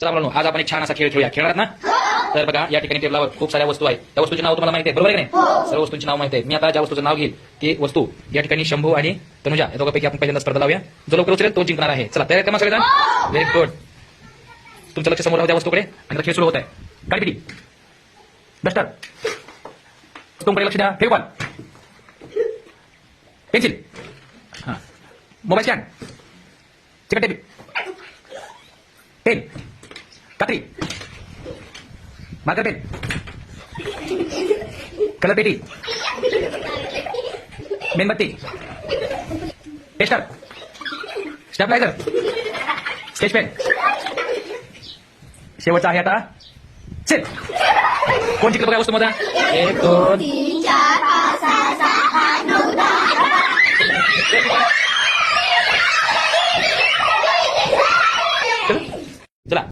चला मुलांनो आज आपण एक छान असा खेळ खेळूया. खेळणार ना? तर बघा या ठिकाणी टेबलावर खूप साऱ्या वस्तू आहेत. त्या वस्तूचे नाव तुम्हाला माहिती आहे बरोबर आहे नाही? सर्व वस्तूंची नाव माहिती आहे मी आता ज्या वस्तूचं नाव घेईल ती वस्तू या ठिकाणी शंभू आणि तनुजा या दोघांपैकी आपण पहिल्यांदा स्पर्धा लावूया. जो लवकर उचलेल तो जिंकणार आहे. चला तयार आहे सगळेजण? व्हेरी गुड तुमचं लक्ष समोर राहू त्या वस्तूकडे आणि खेळ सुरू होत आहे. काळीपिटी डस्टर तुमकडे लक्ष द्या. फेकॉल पेन्सिल हां. मोबाईल स्टँड चिकन टेप पेन कात्री मार्कर पेन कलर पेटी मेणबत्ती टेस्टर स्टॅपलायझर स्केच पेन शेवटचा आहे आता सेल कोण जिंकलं बघा वस्तू माझा एक दोन